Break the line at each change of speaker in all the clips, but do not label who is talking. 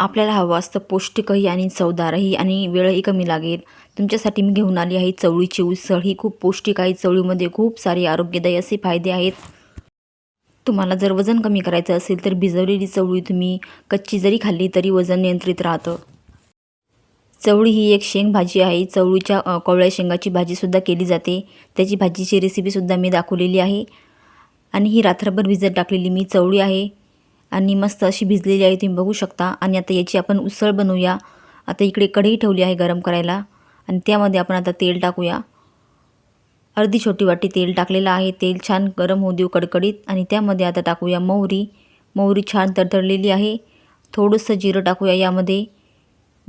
आपल्याला हवं असतं पौष्टिकही आणि चवदारही आणि वेळही कमी लागेल. तुमच्यासाठी मी घेऊन आली आहे चवळीची उसळ. ही खूप पौष्टिक आहे. चवळीमध्ये खूप सारे आरोग्यदायी असे फायदे आहेत. तुम्हाला जर वजन कमी करायचं असेल तर भिजवलेली चवळी तुम्ही कच्ची जरी खाल्ली तरी वजन नियंत्रित राहतं. चवळी ही एक शेंग भाजी आहे. चवळीच्या कोवळ्या शेंगाची भाजीसुद्धा केली जाते. त्याची भाजीची रेसिपीसुद्धा मी दाखवलेली आहे. आणि ही रात्रभर भिजत टाकलेली मी चवळी आहे. आणि मस्त अशी भिजलेली आहे तुम्ही बघू शकता. आणि आता याची आपण उसळ बनवूया. आता इकडे कढई ठेवली आहे गरम करायला. आणि त्यामध्ये आपण आता तेल टाकूया. अर्धी छोटी वाटी तेल टाकलेलं आहे. तेल छान गरम होऊ देऊ कडकडीत. आणि त्यामध्ये आता टाकूया मोहरी मोहरी छान तडतडलेली आहे. थोडंसं जिरं टाकूया यामध्ये.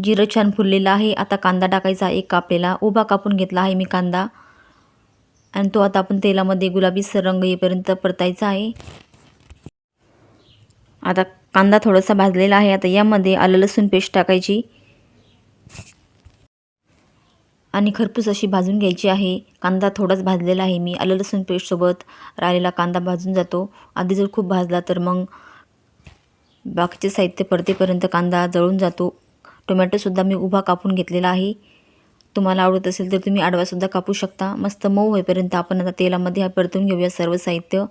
जिरं छान फुललेलं आहे. आता कांदा टाकायचा एक कापलेला. उभा कापून घेतला आहे मी कांदा. आणि तो आता आपण तेलामध्ये गुलाबीसर रंग येईपर्यंत परतायचा आहे. आता कांदा थोडासा भाजलेला आहे. आता यामध्ये आलं लसूण पेस्ट टाकायची. आणि खरपूस अशी भाजून घ्यायची आहे. कांदा थोडाच भाजलेला आहे. मी आलं लसूण पेस्टसोबत राहिलेला कांदा भाजून जातो. आधी जर खूप भाजला तर मग बाकीचे साहित्य परतेपर्यंत कांदा जळून जातो. टोमॅटोसुद्धा मी उभा कापून घेतलेला आहे. तुम्हाला आवडत असेल तर तुम्ही आडवासुद्धा कापू शकता. मस्त मऊ होईपर्यंत आपण आता तेलामध्ये परतून घेऊया सर्व साहित्य.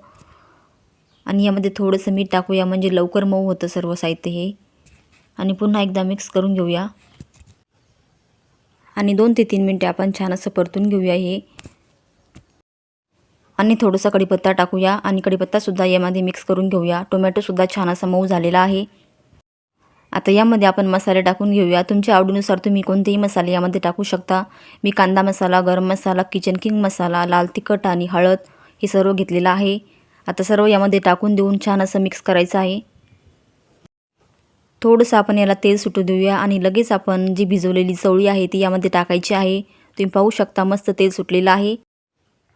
आणि यामध्ये थोडंसं मीठ टाकूया म्हणजे लवकर मऊ होतं सर्व साहित्य हे. आणि पुन्हा एकदा मिक्स करून घेऊया. आणि दोन ते तीन मिनटे आपण छान असं परतून घेऊया हे. आणि थोडासा कढीपत्ता टाकूया आणि कढीपत्तासुद्धा यामध्ये मिक्स करून घेऊया. टोमॅटोसुद्धा छान असा मऊ झालेला आहे. आता यामध्ये आपण मसाले टाकून घेऊया. तुमच्या आवडीनुसार तुम्ही कोणतेही मसाले यामध्ये टाकू शकता. मी कांदा मसाला गरम मसाला किचन किंग मसाला लाल तिखट आणि हळद हे सर्व घेतलेलं आहे. आता सर्व यामध्ये टाकून देऊन छान असं मिक्स करायचं आहे. थोडंसं आपण याला तेल सुटू देऊया आणि लगेच आपण जी भिजवलेली चवळी आहे ती यामध्ये टाकायची आहे. तुम्ही पाहू शकता मस्त तेल सुटलेलं आहे.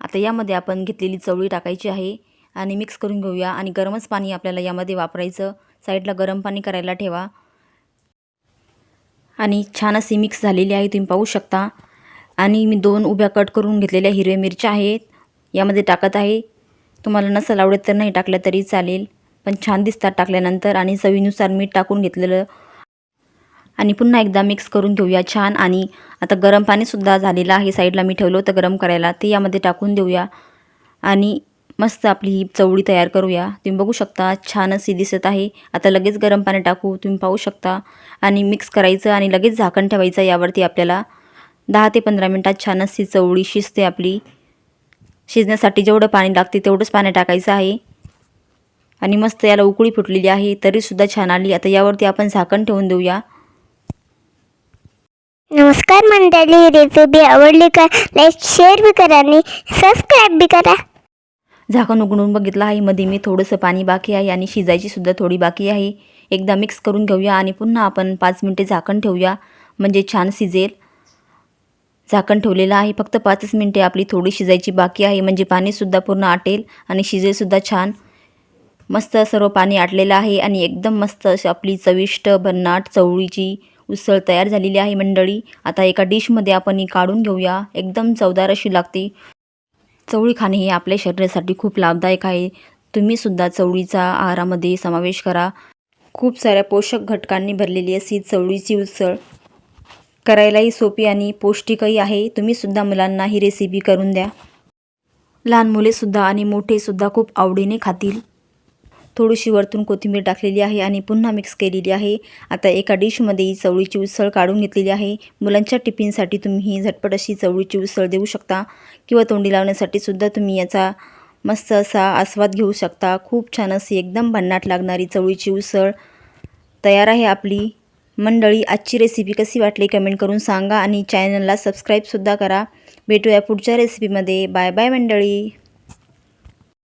आता यामध्ये आपण घेतलेली चवळी टाकायची आहे आणि मिक्स करून घेऊया आणि गरमच पाणी आपल्याला यामध्ये वापरायचं. साईडला गरम पाणी करायला ठेवा. आणि छान अशी मिक्स झालेली आहे तुम्ही पाहू शकता. आणि मी दोन उभ्या कट करून घेतलेल्या हिरव्या मिरच्या आहेत. यामध्ये टाकत आहे. तुम्हाला नसेल आवडत तर नाही टाकलं तरी चालेल. पण छान दिसतात टाकल्यानंतर आणि चवीनुसार मीठ टाकून घेतलेलं. आणि पुन्हा एकदा मिक्स करून घेऊया छान. आणि आता गरम पाणीसुद्धा झालेलं आहे. साईडला मी ठेवलं होतं गरम करायला. ते यामध्ये टाकून देऊया. आणि मस्त आपली ही चवळी तयार करूया. तुम्ही बघू शकता छान अशी दिसत आहे. आता लगेच गरम पाणी टाकू. तुम्ही पाहू शकता. आणि मिक्स करायचं आणि लगेच झाकण ठेवायचं यावरती आपल्याला दहा ते पंधरा मिनटात छान अशी चवळी शिजते आपली. शिजण्यासाठी जेवढं पाणी लागते तेवढंच पाणी टाकायचं आहे. आणि मस्त याला उकळी फुटलेली आहे तरीसुद्धा छान आली. आता यावरती आपण झाकण ठेवून देऊया.
नमस्कार मंडळी रेसिपी आवडली का? लाईक शेअर बी करा आणि सबस्क्राईब बी करा.
झाकण उघडून बघितलं आहे. मध्ये मी थोडंसं पाणी बाकी आहे आणि शिजायची सुद्धा थोडी बाकी आहे. एकदा मिक्स करून घेऊया आणि पुन्हा आपण पाच मिनटे झाकण ठेवूया. म्हणजे छान शिजेल. झाकण ठेवलेलं आहे. फक्त पाचच मिनटे आपली थोडी शिजायची बाकी आहे. म्हणजे पाणीसुद्धा पूर्ण आटेल आणि शिजेलसुद्धा छान मस्त सर्व पाणी आटलेलं आहे आणि एकदम मस्त अशी आपली चविष्ट भन्नाट चवळीची उसळ तयार झालेली आहे मंडळी. आता एका डिशमध्ये आपण ही काढून घेऊया. एकदम चवदार अशी लागते. चवळी खाणे हे आपल्या शरीरासाठी खूप लाभदायक आहे. तुम्हीसुद्धा चवळीचा आहारामध्ये समावेश करा. खूप साऱ्या पोषक घटकांनी भरलेली अशी चवळीची उसळ करायलाही सोपी आणि पौष्टिकही आहे. तुम्हीसुद्धा मुलांना ही रेसिपी करून द्या. लहान मुलेसुद्धा आणि मोठेसुद्धा खूप आवडीने खातील. थोडीशी वरतून कोथिंबीर टाकलेली आहे आणि पुन्हा मिक्स केलेली आहे. आता एका डिशमध्ये ही चवळीची उसळ काढून घेतलेली आहे. मुलांच्या टिफिनसाठी तुम्ही ही झटपट अशी चवळीची उसळ देऊ शकता किंवा तोंडी लावण्यासाठी सुद्धा तुम्ही याचा मस्त असा आस्वाद घेऊ शकता. खूप छान अशी एकदम भन्नाट लागणारी चवळीची उसळ तयार आहे आपली. मंडळी आजची रेसिपी कशी वाटली कमेंट करून सांगा आणि चॅनलला सबस्क्राईबसुद्धा करा. भेटूया पुढच्या रेसिपीमध्ये बाय बाय मंडळी.